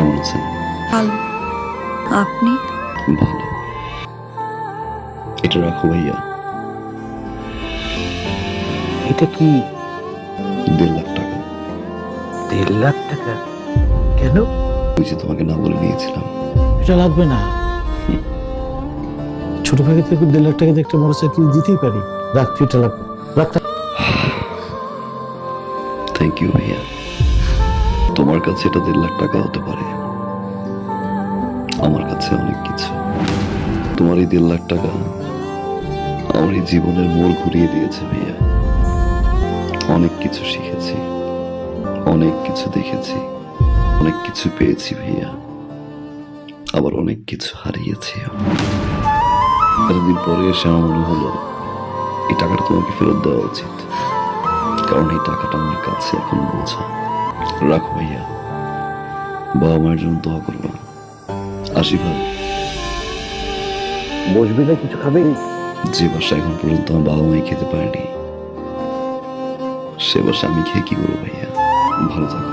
ভালো। আপনি? ভালো। এটা রাখো ভাইয়া। এটা কি? দেড় লাখ টাকা। দেড় লাখ টাকা? কেন? ওই যে তোমাকে না বলে নিয়েছিলাম এটা লাগবে না। ছোট ভাগে থেকে দেড় লাখ টাকা দিয়ে একটা মোটরসাইকেল দিতেই পারি। রাখ এটা লাগবে। রাখ। থ্যাংক ইউ ভাইয়া। তোমার কাছে এটা দেড় লাখ টাকা হতে পারে। আমার কাছে অনেক কিছু। তোমার এই দেড় লাখ টাকা আমার এই জীবনের মোড় ঘুরিয়ে দিয়েছে ভাইয়া। অনেক কিছু শিখেছি, অনেক কিছু দেখেছি, অনেক কিছু পেয়েছি ভাইয়া। আবার অনেক কিছু হারিয়েছি। এতদিন পরে এসে আমার মনে হলো, এই টাকাটা তোমাকে ফেরত দেওয়া উচিত। কারণ এই টাকাটা আমার কাছে এখন বোঝা। রাখো ভাইয়া। বাবা মায়ের জন্য দোয়া করবা। আসি ভাই। বসবি না কিছু খাবি? যে বাসা এখন পর্যন্ত আমার বাবা মাই খেতে পারেনি সে বাসা আমি খেয়ে কি করব ভাইয়া? ভালো থাকো।